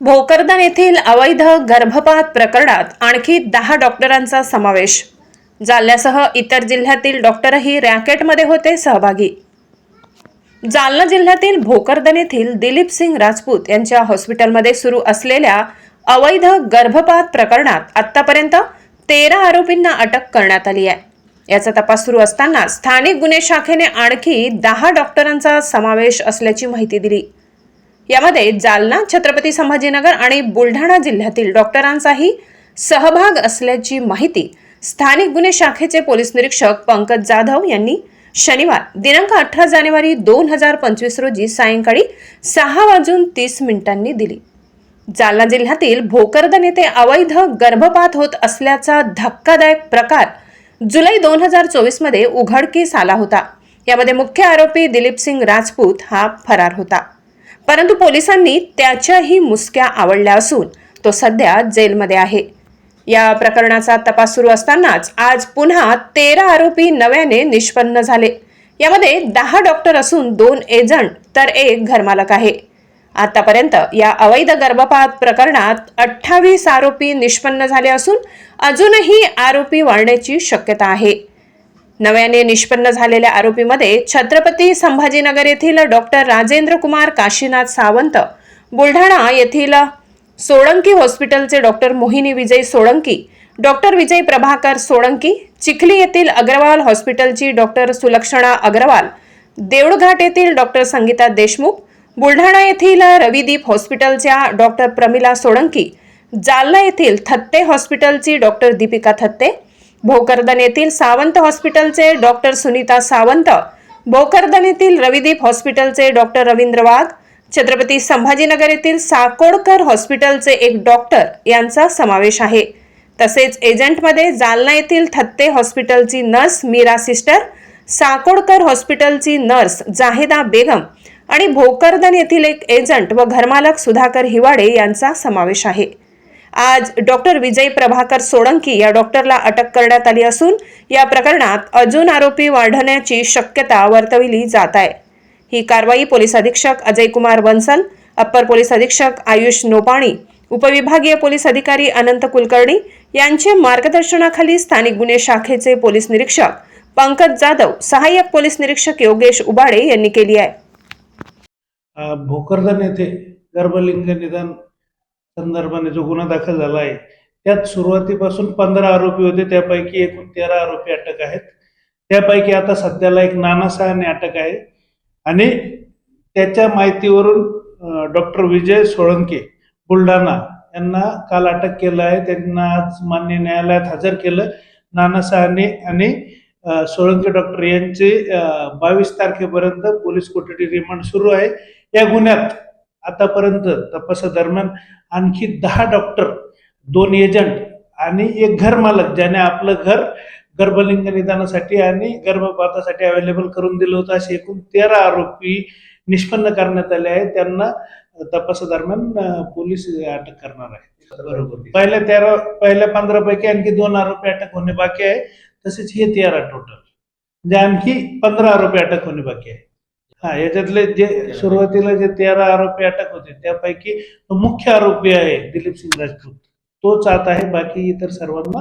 भोकरदन येथील अवैध गर्भपात प्रकरणात आणखी दहा डॉक्टरांचा समावेश. जालन्यासह इतर जिल्ह्यातील डॉक्टरही रॅकेटमध्ये होते सहभागी. जालना जिल्ह्यातील भोकरदन येथील दिलीप सिंग राजपूत यांच्या हॉस्पिटलमध्ये सुरू असलेल्या अवैध गर्भपात प्रकरणात आतापर्यंत तेरा आरोपींना अटक करण्यात आली आहे. याचा तपास सुरू असताना स्थानिक गुन्हे शाखेने आणखी दहा डॉक्टरांचा समावेश असल्याची माहिती दिली. यामध्ये जालना छत्रपती संभाजीनगर आणि बुलढाणा जिल्ह्यातील डॉक्टरांचाही सहभाग असल्याची माहिती स्थानिक गुन्हे शाखेचे पोलीस निरीक्षक पंकज जाधव यांनी शनिवार दिनांक अठरा जानेवारी दोन हजार पंचवीस रोजी सायंकाळी सहा वाजून तीस मिनिटांनी दिली. जालना जिल्ह्यातील भोकरदन येथे अवैध गर्भपात होत असल्याचा धक्कादायक प्रकार जुलै दोन हजार चोवीसमध्ये उघडकीस आला होता. यामध्ये मुख्य आरोपी दिलीप सिंग राजपूत हा फरार होता. परंतु पोलिसांनी त्याच्याही मुसक्या आवडल्या असून तो सध्या जेलमध्ये आहे. या प्रकरणाचा तपास सुरू असतानाच आज पुन्हा तेरा आरोपी नव्याने निष्पन्न झाले. यामध्ये दहा डॉक्टर असून दोन एजंट तर एक घरमालक आहे. आतापर्यंत या अवैध गर्भपात प्रकरणात अठ्ठावीस आरोपी निष्पन्न झाले असून अजूनही आरोपी वाढण्याची शक्यता आहे. नव्याने निष्पन्न झालेल्या आरोपीमध्ये छत्रपती संभाजीनगर येथील डॉक्टर राजेंद्र कुमार काशीनाथ सावंत बुलढाणा येथील सोळंकी हॉस्पिटलचे डॉक्टर मोहिनी विजय सोळंकी डॉक्टर विजय प्रभाकर सोळंकी चिखली येथील अग्रवाल हॉस्पिटलची डॉक्टर सुलक्षणा अग्रवाल देऊळघाट येथील डॉक्टर संगीता देशमुख बुलढाणा येथील रविदीप हॉस्पिटलच्या डॉक्टर प्रमिला सोळंकी जालना येथील थत्ते हॉस्पिटलची डॉक्टर दीपिका थत्ते भोकरदन येथील सावंत हॉस्पिटलचे डॉक्टर सुनीता सावंत भोकरदन येथील रविदीप हॉस्पिटलचे डॉक्टर रवींद्र वाघ छत्रपती संभाजीनगर येथील साकोडकर हॉस्पिटलचे एक डॉक्टर यांचा समावेश आहे. तसेच एजंटमध्ये जालना येथील थत्ते हॉस्पिटलची नर्स मीरा सिस्टर साकोडकर हॉस्पिटलची नर्स जाहिदा बेगम आणि भोकरदन येथील एक एजंट व घरमालक सुधाकर हिवाडे यांचा समावेश आहे. आज डॉक्टर विजय प्रभाकर सोळंकी या डॉक्टरला अटक करण्यात आली असून या प्रकरणात अजून आरोपी वाढण्याची शक्यता वर्तविली जात आहे. ही कारवाई पोलीस अधीक्षक अजय कुमार बन्सल अप्पर पोलीस अधीक्षक आयुष नोपाणी उपविभागीय पोलीस अधिकारी अनंत कुलकर्णी यांच्या मार्गदर्शनाखाली स्थानिक गुन्हे शाखेचे पोलीस निरीक्षक पंकज जाधव सहाय्यक पोलीस निरीक्षक योगेश उबाडे यांनी केली आहे. भोकरदन येथे गर्भलिंग निदान संदर्भाने जो गुन्हा दाखल झाला आहे त्यात सुरुवातीपासून पंधरा आरोपी होते त्यापैकी एकूण तेरा आरोपी अटक आहेत. त्यापैकी आता सध्याला एक नाना सहाने अटक आहे. आणि त्याच्या माहितीवरून डॉक्टर विजय सोळंके बुलढाणा यांना काल अटक केलं आहे. त्यांना आज मान्य न्यायालयात हजर केलं. नाना सहाने आणि सोळंके डॉक्टर यांचे बावीस तारखेपर्यंत पोलीस कोठडी रिमांड सुरू आहे. या गुन्ह्यात आतापर्यंत तपासादरम्यान आणखी दहा डॉक्टर दोन एजंट आणि एक घर मालक ज्याने आपलं घर गर्भलिंग निदानासाठी आणि गर्भपातासाठी अवेलेबल करून दिलं होतं असे एकूण तेरा आरोपी निष्पन्न करण्यात आले आहेत. त्यांना तपासादरम्यान पोलीस अटक करणार आहेत. बरोबर. पहिल्या तेरा पहिल्या पंधरा पैकी आणखी दोन आरोपी अटक होणे बाकी आहे. तसेच हे तेरा टोटल म्हणजे आणखी पंधरा आरोपी अटक होणे बाकी आहे. हा याच्यातले जे सुरुवातीला जे तेरा आरोपी अटक होते त्यापैकी तो मुख्य आरोपी आहे दिलीप सिंग राजपूत. तोच आता आहे बाकी इतर सर्वांना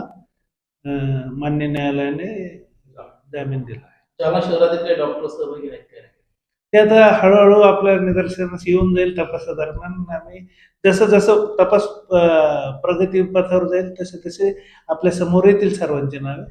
मान्य न्यायालयाने जामीन दिला आहे. जालना शहरातील काही डॉक्टर सहभागी आहेत? ते आता हळूहळू आपल्या निदर्शनास येऊन जाईल तपासादरम्यान आम्ही जसं जसं तपास प्रगती पथावर जाईल तसे तसे आपल्यासमोर येतील सर्वांची नावे.